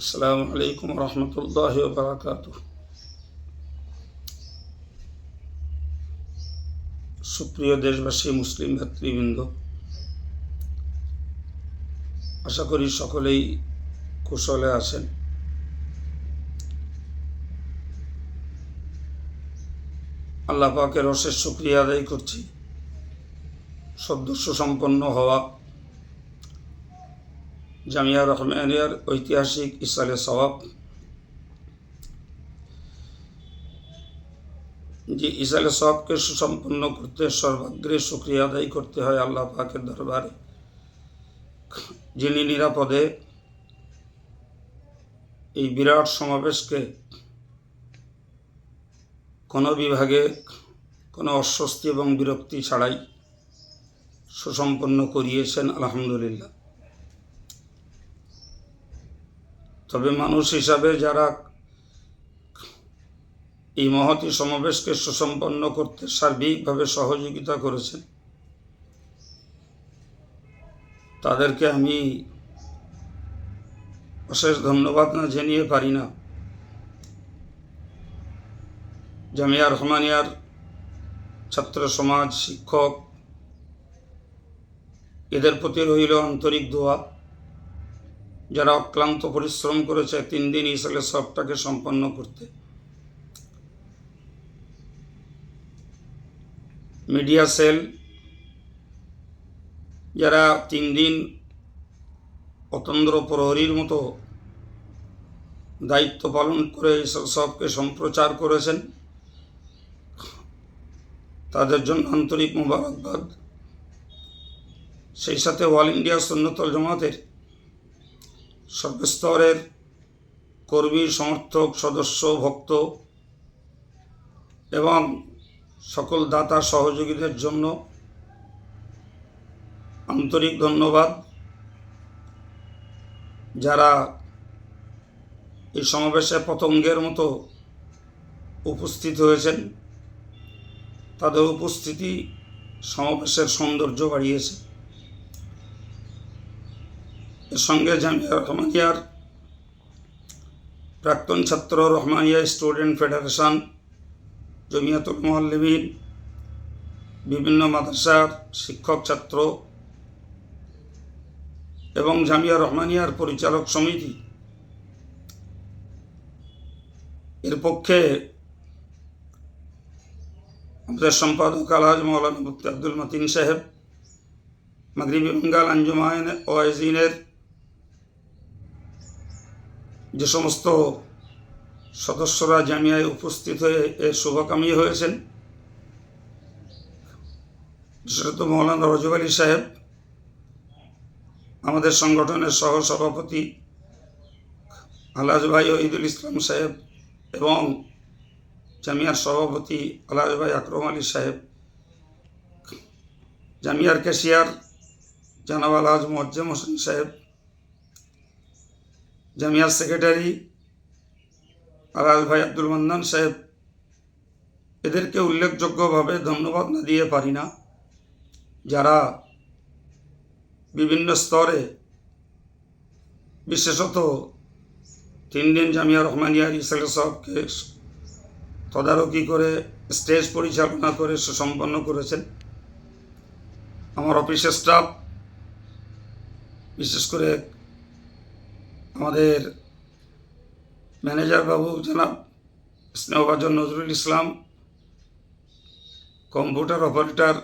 আসসালামু আলাইকুম রহমতুল্লাহ বারাকাত সুপ্রিয় দেশবাসী, মুসলিম ভাতৃবৃন্দ, আশা করি সকলেই কুশলে আছেন। আল্লাহ পাকের অশেষ শুক্রিয়া আদায় করছি। সদস্য সম্পন্ন হওয়া জামিয়া রহমানিয়ার ঐতিহাসিক ইসালে সওয়াব, যে ইসালে সওয়াবকে সুসম্পন্ন করতে সর্বাগ্রে শুক্রিয়া আদায় করতে হয় আল্লাহ পাকের দরবারে। যিনি নিরাপদে এই বিরাট সমাবেশকে কোনো বিভাগে কোনো অস্বস্তি এবং বিরক্তি ছাড়াই সুসম্পন্ন করিয়েছেন, আলহামদুলিল্লাহ। তবে মানুষ হিসাবে যারা এই মহতী সমাবেশকে সুসম্পন্ন করতে সার্বিকভাবে সহযোগিতা করেছেন, তাদেরকে আমি অশেষ ধন্যবাদ না জানিয়ে পারি না। জামিয়া রহমানিয়ার ছাত্র সমাজ শিক্ষক, এদের প্রতি রইল আন্তরিক দোয়া। যারা অক্লান্ত পরিশ্রম করেছে, তিন দিন ইসলে সবটাকে সম্পন্ন করতে। মিডিয়া সেল, যারা তিন দিন অতন্দ্র প্রহরীর মতো দায়িত্ব পালন করে সবকে সম্প্রচার করেছেন, তাদের জন্য আন্তরিক মোবারকবাদ। সেই সাথে অল ইন্ডিয়া সুন্নতল জামাতের সর্বস্তরের কর্মী, সমর্থক, সদস্য, ভক্ত এবং সকল দাতা সহযোগীদের জন্য আন্তরিক ধন্যবাদ। যারা এই সমাবেশে পতঙ্গের মতো উপস্থিত হয়েছেন, তাদের উপস্থিতি সমাবেশের সৌন্দর্য বাড়িয়েছে। সঙ্গে জামিয়া রহমানিয়ার প্রাক্তন ছাত্র রহমানিয়া স্টুডেন্ট ফেডারেশন, জমিয়াতুল মোহাল্লিমিন বিভিন্ন মাদ্রাসার শিক্ষক ছাত্র এবং জামিয়া রহমানিয়ার পরিচালক সমিতি। এর পক্ষে আমাদের সম্পাদক আলহাজ মৌলানা মুফতি আব্দুল মতিন সাহেব, মাগরিবি বেঙ্গাল আঞ্জুমায়ন ওয়াইজিনের যে সমস্ত সদস্যরা জামিয়ায় উপস্থিত হয়ে এর শুভকামী হয়েছেন, বিশেষত মৌলানা রজব আলী সাহেব, আমাদের সংগঠনের সহ সভাপতি আলহাজ ভাই ঈদুল ইসলাম সাহেব এবং জামিয়ার সভাপতি আলহাজ ভাই আকরম আলী সাহেব, জামিয়ার ক্যাশিয়ার জানাব আলহাজ মোয়াজ্জেম হোসেন সাহেব জামিয়ার সেক্রেটারি আলাল ভাই আব্দুল মান্নান সাহেব। এদেরকে উল্লেখযোগ্যভাবে ধন্যবাদ না দিয়ে পারি না। যারা বিভিন্ন স্তরে, বিশেষত তিন দিন জামিয়া রহমানিয়ার ইসলে সাহেবকে তদারকি করে, স্টেজ পরিচালনা করে, সুসম্পন্ন করেছেন। আমার অফিসের স্টাফ, বিশেষ করে আমাদের ম্যানেজার বাবু জনাব স্নেহভাজন নজরুল ইসলাম, কম্পিউটার অপারেটর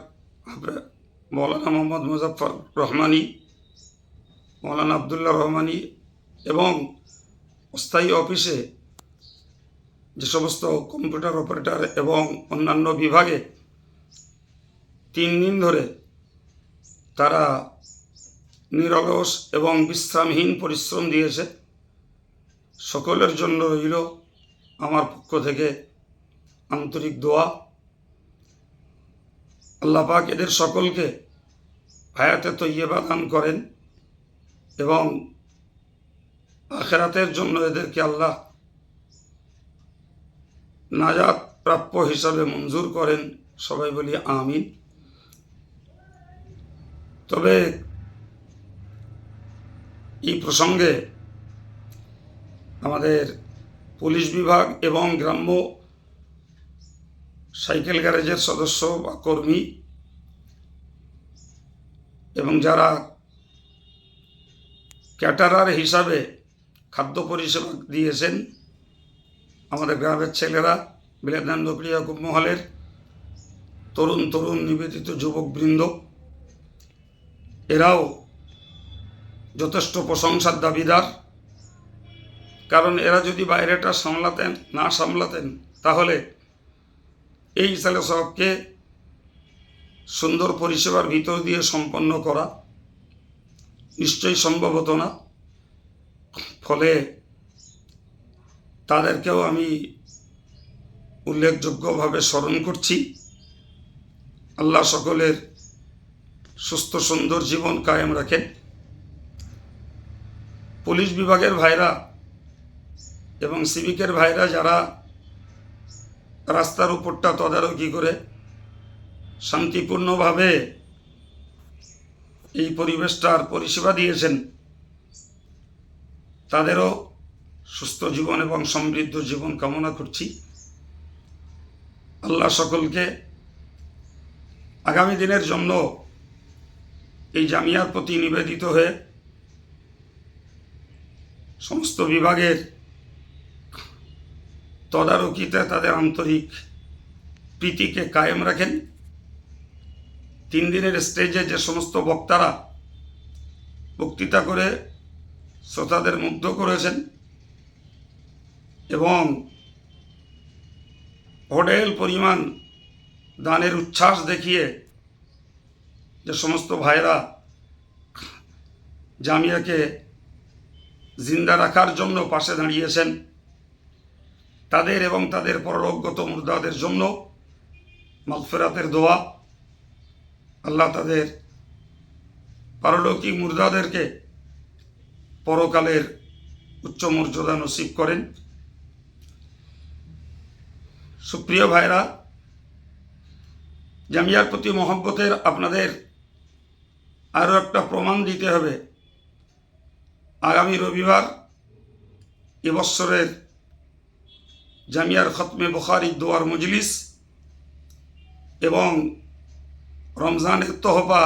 মৌলানা মোহাম্মদ মুজাফর রহমানি, মৌলানা আবদুল্লাহ রহমানি এবং স্থায়ী অফিসে যে সমস্ত কম্পিউটার অপারেটর এবং অন্যান্য বিভাগে তিন দিন ধরে তারা নিরলস এবং বিশ্রামহীন পরিশ্রম দিয়েছে। সকলের জন্য রইল আমার পক্ষ থেকে আন্তরিক দোয়া। আল্লাহ পাক এদের সকলকে হায়াতে তৈয়বা দান করেন এবং আখেরাতের জন্য এদেরকে আল্লাহ নাজাত প্রাপ্য হিসাবে মঞ্জুর করেন। সবাই বলি আমিন। তবে এই প্রসঙ্গে আমাদের পুলিশ বিভাগ এবং গ্রাম্য সাইকেল গ্যারেজের সদস্য বা কর্মী এবং যারা ক্যাটারার হিসাবে খাদ্য পরিষেবা দিয়েছেন, আমাদের গ্রামের ছেলেরা বিলাদানন্দ ক্রিয়া মহলের তরুণ তরুণ নিবেদিত যুবকবৃন্দ, এরাও যথেষ্ট প্রশংসার দাবিদার। কারণ এরা যদি বাইরেটা সামলাতেন, না সামলাতেন, তাহলে এই সালে সবকে সুন্দর পরিষেবার ভিতর দিয়ে সম্পন্ন করা নিশ্চয়ই সম্ভব হতো না। ফলে তাদেরকেও আমি উল্লেখযোগ্যভাবে স্মরণ করছি। আল্লাহ সকলের সুস্থ সুন্দর জীবন কায়েম রাখেন। পুলিশ বিভাগের ভাইরা এবং সিভিকের ভাইরা যারা রাস্তার উপরটা তদারকি করে শান্তিপূর্ণভাবে এই পরিবেশটার পরিষেবা দিয়েছেন, তাদেরও সুস্থ জীবন এবং সমৃদ্ধ জীবন কামনা করছি। আল্লাহ সকলকে আগামী দিনের জন্য এই জামিয়ার প্রতি নিবেদিত হয়ে সমস্ত বিভাগের তদারকিতে তাদের আন্তরিক প্রীতিকে কায়েম রাখেন। তিন দিনের স্টেজে যে সমস্ত বক্তারা বক্তৃতা করে শ্রোতাদের মুগ্ধ করেছেন এবং হোটেল পরিমাণ দানের উচ্ছ্বাস দেখিয়ে যে সমস্ত ভাইরা জামিয়াকে জিন্দা রাখার জন্য পাশে দাঁড়িয়েছেন। তাদের এবং তাদের পরলোকগত মুর্দাদের জন্য মাগফেরাতের দোয়া। আল্লাহ তাদের পারলৌকিক মুর্দাদেরকে পরকালের উচ্চ মর্যাদা নসিব করেন। সুপ্রিয় ভাইরা, জামিয়ার প্রতি মহব্বতের আপনাদের আরও একটা প্রমাণ দিতে হবে। আগামী রবিবার এবৎসরের জামিয়ার খতমে বখারি দোয়ার মজলিস এবং রমজানের তহবা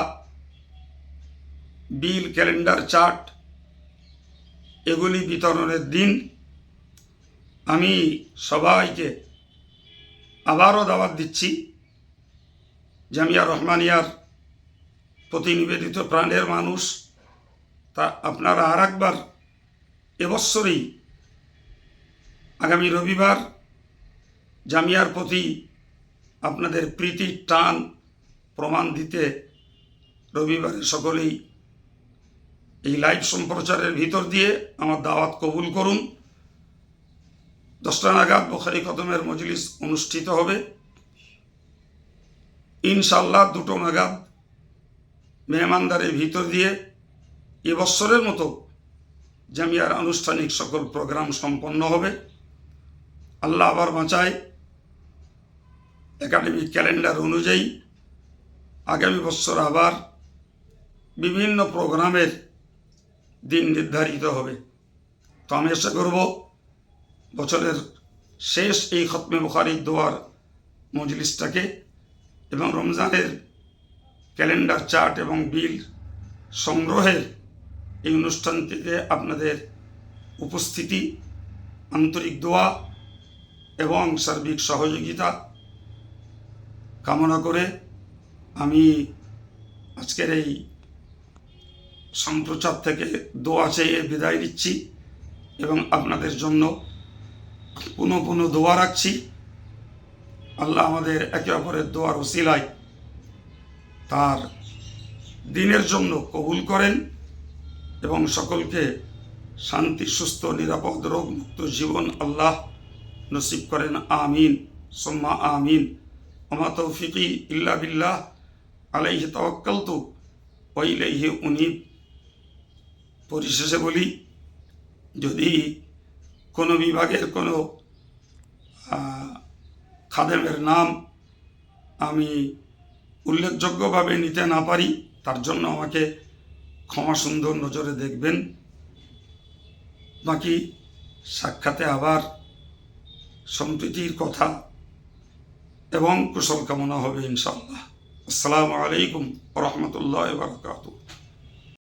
বিল ক্যালেন্ডার চার্ট এগুলি বিতরণের দিন। আমি সবাইকে আবারও দাওয়াত দিচ্ছি। জামিয়া রহমানিয়ার প্রতি নিবেদিত প্রাণের মানুষ তা আপনারা আর একবার এবৎসরেই আগামী রবিবার জামিয়ার প্রতি আপনাদের প্রীতির টান প্রমাণ দিতে রবিবারে সকলেই এই লাইভ সম্প্রচারের ভিতর দিয়ে আমার দাওয়াত কবুল করুন। দশটা নাগাদ বখারি কদমের মজলিস অনুষ্ঠিত হবে। ইনশাল্লাহ দুটো নাগাদ মেহমানদারের ভিতর দিয়ে এবছরের মতো জামিয়ার আনুষ্ঠানিক সকল প্রোগ্রাম সম্পন্ন হবে। আল্লাহ আবার বাঁচায়। একাডেমিক ক্যালেন্ডার অনুযায়ী আগামী বছর আবার বিভিন্ন প্রোগ্রামের দিন নির্ধারিত হবে। তো আমি আশা করব বছরের শেষ এই খতমে বুখারির দোয়ার মজলিসটাকে এবং রমজানের ক্যালেন্ডার চার্ট এবং বিল সংগ্রহের এই অনুষ্ঠানটিতে আপনাদের উপস্থিতি, আন্তরিক দোয়া এবং সার্বিক সহযোগিতা কামনা করে আমি আজকের এই সম্প্রচার থেকে দোয়া চেয়ে বিদায় নিচ্ছি এবং আপনাদের জন্য পুনঃ পুনঃ দোয়া রাখছি। আল্লাহ আমাদের একে অপরের দোয়ার ওসিলায় তার দিনের জন্য কবুল করেন। এবং সকলকে শান্তি, সুস্থ, নিরাপদ রোগ মুক্ত জীবন আল্লাহ নসিব করেন। আমিন। সোম্মা আমিন। ওমা তৌফিকি ইল্লা বিল্লাহ। আলাইহি তওয়াক্কালতু ওয়া ইলাইহি উনিব। পরিশেষে বলি, যদি কোনো বিভাগের কোনো খাদেমের নাম আমি উল্লেখযোগ্যভাবে নিতে না পারি, তার জন্য আমাকে ক্ষমা সুন্দর নজরে দেখবেন। নাকি সাক্ষাতে আবার সম্প্রীতির কথা এবং কুশল কামনা হবে ইনশাল্লাহ আসসালামু আলাইকুম রহমতুল্লাহ বারকাতুহ।